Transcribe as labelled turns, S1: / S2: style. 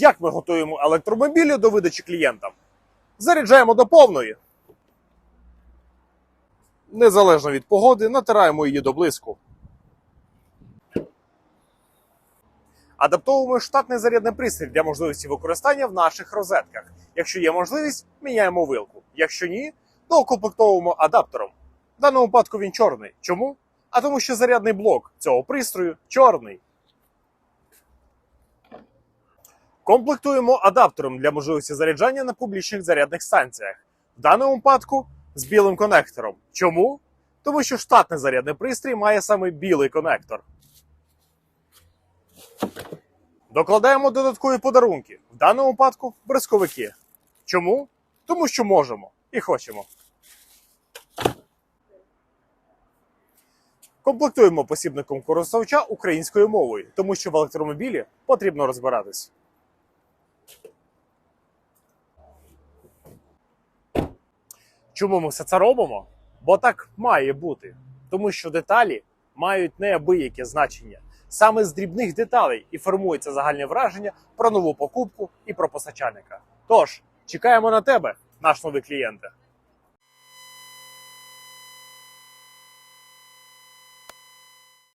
S1: Як ми готуємо електромобілі до видачі клієнтам? Заряджаємо до повної. Незалежно від погоди, натираємо її до блиску. Адаптовуємо штатний зарядний пристрій для можливості використання в наших розетках. Якщо є можливість, міняємо вилку. Якщо ні, то укомплектовуємо адаптером. В даному випадку він чорний. Чому? А тому, що зарядний блок цього пристрою чорний. Комплектуємо адаптером для можливості заряджання на публічних зарядних станціях. В даному випадку з білим конектором. Чому? Тому що штатний зарядний пристрій має саме білий конектор. Докладаємо додаткові подарунки. В даному випадку бризковики. Чому? Тому що можемо і хочемо. Комплектуємо посібником користувача українською мовою, тому що в електромобілі потрібно розбиратись. Чому ми все це робимо? Бо так має бути. Тому що деталі мають неабияке значення. Саме з дрібних деталей і формується загальне враження про нову покупку і про постачальника. Тож, чекаємо на тебе, наш новий клієнте.